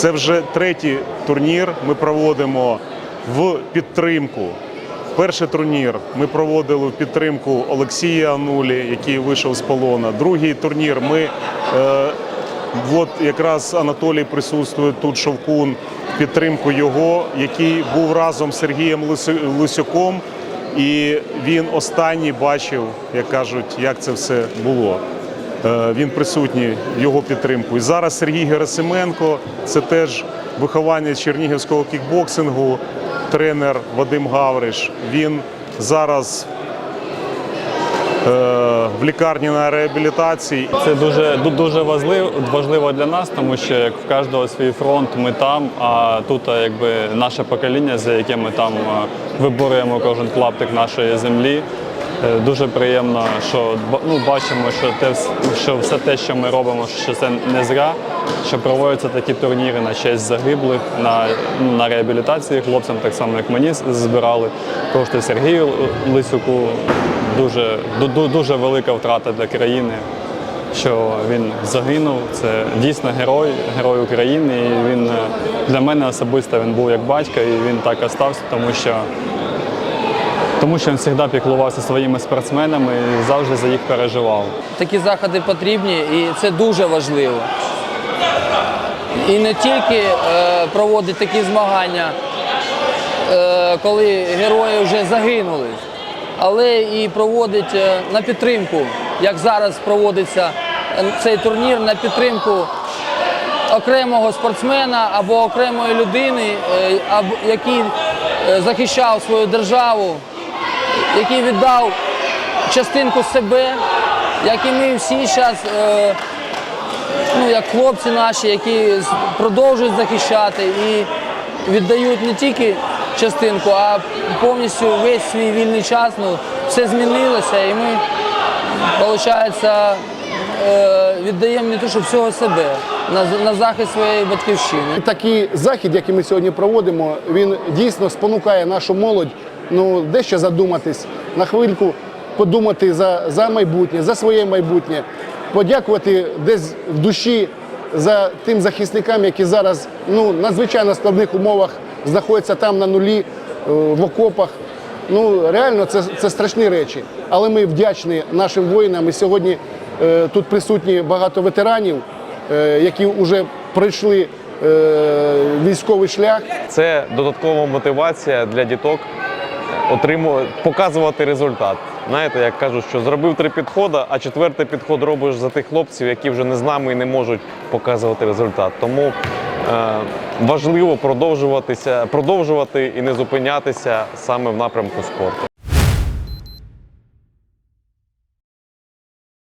Це вже третій турнір. Ми проводимо в підтримку. Перший турнір ми проводили в підтримку Олексія Анулі, який вийшов з полона. Другий турнір ми е, от якраз Анатолій присутствує тут Шовкун підтримку його, який був разом з Сергієм Лисюком. І він останній бачив, як кажуть, як це все було. Е, Він присутній його підтримку. І зараз Сергій Герасименко, це теж виховання чернігівського кікбоксингу, тренер Вадим Гавриш. Він зараз е, в лікарні на реабілітації. Це дуже дуже важливо, для нас, тому що як в кожного свій фронт, ми там. А тут якби наше покоління, за яке ми там виборюємо кожен клаптик нашої землі. Е, Дуже приємно, що ну, бачимо, що те, що все те, що ми робимо, що це не зря, що проводяться такі турніри на честь загиблих, на, на реабілітації хлопцям, так само як мені збирали кошти Сергію Лисюку. Дуже, ду- ду- дуже велика втрата для країни що він загинув. Це дійсно герой, герой України. І він е, для мене особисто він був як батько, і він так остався, тому що. Тому що він завжди піклувався своїми спортсменами і завжди за їх переживав. Такі заходи потрібні і це дуже важливо. І не тільки е, проводить такі змагання, е, коли герої вже загинули, але і проводить е, на підтримку, як зараз проводиться цей турнір на підтримку окремого спортсмена або окремої людини, який захищав свою державу, який віддав частинку себе, як і ми всі зараз, е, ну як хлопці наші, які продовжують захищати і віддають не тільки частинку, а повністю весь свій вільний час. Ну, все змінилося, і ми, виходить, е, віддаємо не те, що всього себе на, на захист своєї батьківщини. Такий захід, який ми сьогодні проводимо, він дійсно спонукає нашу молодь ну, дещо задуматись, на хвильку подумати за, за майбутнє, за своє майбутнє, подякувати десь в душі за тим захисникам, які зараз ну, надзвичайно складних умовах знаходяться там на нулі, е, в окопах. Ну реально це, це страшні речі. Але ми вдячні нашим воїнам. І сьогодні е, тут присутні багато ветеранів, е, які вже пройшли е, військовий шлях. Це додаткова мотивація для діток отримувати, показувати результат. Знаєте, як кажуть, що зробив три підходи, а четвертий підход робиш за тих хлопців, які вже не з нами і не можуть показувати результат. Тому е, важливо продовжуватися, продовжувати і не зупинятися саме в напрямку спорту.